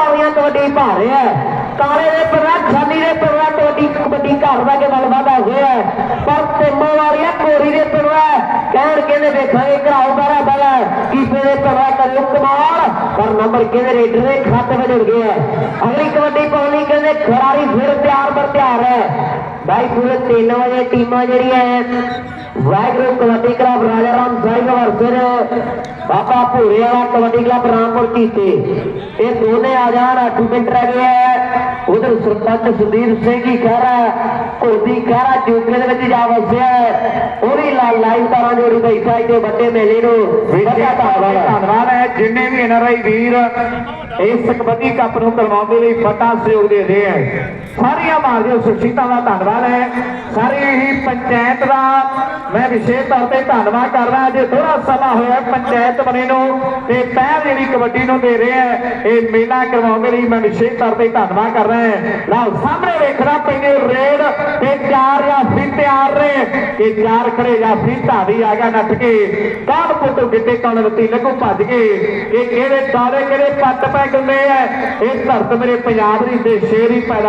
ਵਾਲੀਆਂ ਕਬੱਡੀ ਪਾ ਰਿਹਾ ਕਾਲੇ ਦੇ ਪਰਵਾ ਛਾਨੀ ਦੇ ਪਰਵਾ ਕਬੱਡੀ ਕਬੱਡੀ ਘਰ ਦਾ ਕੇ ਵੱਲ ਵਾਦਾ ਹੋਇਆ ਹੈ। ਪਰ ਤੇਮੋ ਵਾਲੀਆਂ ਕੋਰੀ ਦੇ ਪਰਵਾ ਕਹਿਣ ਕਹਿੰਦੇ ਵੇਖਾਂਗੇ ਘਰਾਓ ਬਾਰਾ ਬਾਲਾ ਕੀਪੇ ਦੇ ਪਰਵਾ ਕਰਿਓ ਕਮਾਲ, ਪਰ ਨੰਬਰ ਕਹਿੰਦੇ ਰੇਡਰ ਦੇ ਖਾਤੇ ਵਿੱਚ ਗਿਆ ਹੈ। ਅਗਲੀ ਕਬੱਡੀ ਪਾਉਣੀ ਕਹਿੰਦੇ ਖਿਡਾਰੀ ਫਿਰ ਤਿਆਰ ਬਰ ਤਿਆਰ ਹੈ ਬਾਈ ਪੂਰੇ 3 ਵਜੇ ਟੀਮਾਂ ਜਿਹੜੀਆਂ ਹੈ ਵਾਹਿਗੁਰੂ ਕਬੱਡੀ ਕਲੱਬ ਰਾਜਾ ਰਾਮ ਸਾਹਿਬ ਵਰਸਰ ਬਾਬਾ ਭੂਰੇ ਵਾਲਾ ਕਬੱਡੀ ਕਲੱਬ ਰਾਮਪੁਰ ਕੀਤੇ। ਇਹ ਦੋਨੇ ਆ ਜਾਣ 8 ਮਿੰਟ ਰਹਿ ਗਏ ਹੈ ਉਧਰ ਸਰਪੰਚ ਸੁਦੀਪ ਸਿੰਘ ਜੀ ਖਹਿਰਾ ਕੋਦੀ ਖਹਿਰਾ ਜੂਕੇ ਦੇ ਵਿੱਚ ਜਾ ਵਸਿਆ ਹੈ ਉਹ ਵੀ ਲਾ- ਲਾਈਵ ਤਾਰਾਂ ਜੋੜੀ ਬੈਠਾ ਇਹਦੇ ਵੱਡੇ ਮੇਲੇ ਨੂੰ। ਹੈ। ਧੰਨਵਾਦ। ਹੈ ਜਿੰਨੇ ਵੀ ਐਨਆਰਆਈ ਵੀਰ ਇਸ ਕਬੱਡੀ ਕੱਪ ਨੂੰ ਕਰਵਾਉਣ ਦੇ ਲਈ ਫਟਾ ਸਹਿਯੋਗ ਦੇ ਰਹੇ ਹੈ। ਸਾਰੀਆਂ ਮਾਰਜੋ ਸੁਖੀਤਾ ਦਾ ਧੰਨਵਾਦ ਹੈ। ਸਾਰੀ ਹੀ ਪੰਚਾਇਤ ਦਾ ਮੈਂ ਵਿਸ਼ੇਸ਼ ਤੌਰ ਤੇ ਧੰਨਵਾਦ ਕਰਦਾ ਜੇ ਥੋੜਾ ਸਮਾਂ ਹੋਇਆ, ਪੰਚਾਇਤ ਬਣੇ ਨੂੰ ਤੇ ਪਹਿਲ ਜਿਹੜੀ ਕਬੱਡੀ ਨੂੰ ਦੇ ਰਹੇ ਹੈ। ਇਹ ਮੇਲਾ ਕਰਵਾਉਣ ਦੇ ਲਈ ਮੈਂ ਵਿਸ਼ੇਸ਼ ਤੌਰ ਤੇ ਧੰਨਵਾਦ ਕਰ ਰਿਹਾ ਹਾਂ। ਲਓ, ਸਾਹਮਣੇ ਵੇਖਣਾ ਪੈਂਦੇ ਰੇਡ ਤੇ ਚਾਰ ਜਾਂ ਤਿਆਰ ਨੇ। ਕਿ ਚਾਰ ਖੜੇ ਜਾਂ ਧਾਰੀ ਆ ਗਿਆ ਨੱਠ ਕੇ। ਕਾਹਨ ਪੁੱਤ ਗਿੱਟੇ ਕਣ ਲੱਤੀ ਲੱਗੂ ਭੱਜ ਕੇ? ਇਹ ਕਿਹੜੇ ਤਾਰੇ ਕਿਹੜੇ ਪੱਟ ਪੈ ਗੰਦੇ ਐ ਇਹ ਧਰਤ ਮੇਰੇ ਪੰਜਾਬ ਦੀ ਤੇ ਸ਼ੇਰ ਹੀ ਪੈਦਾ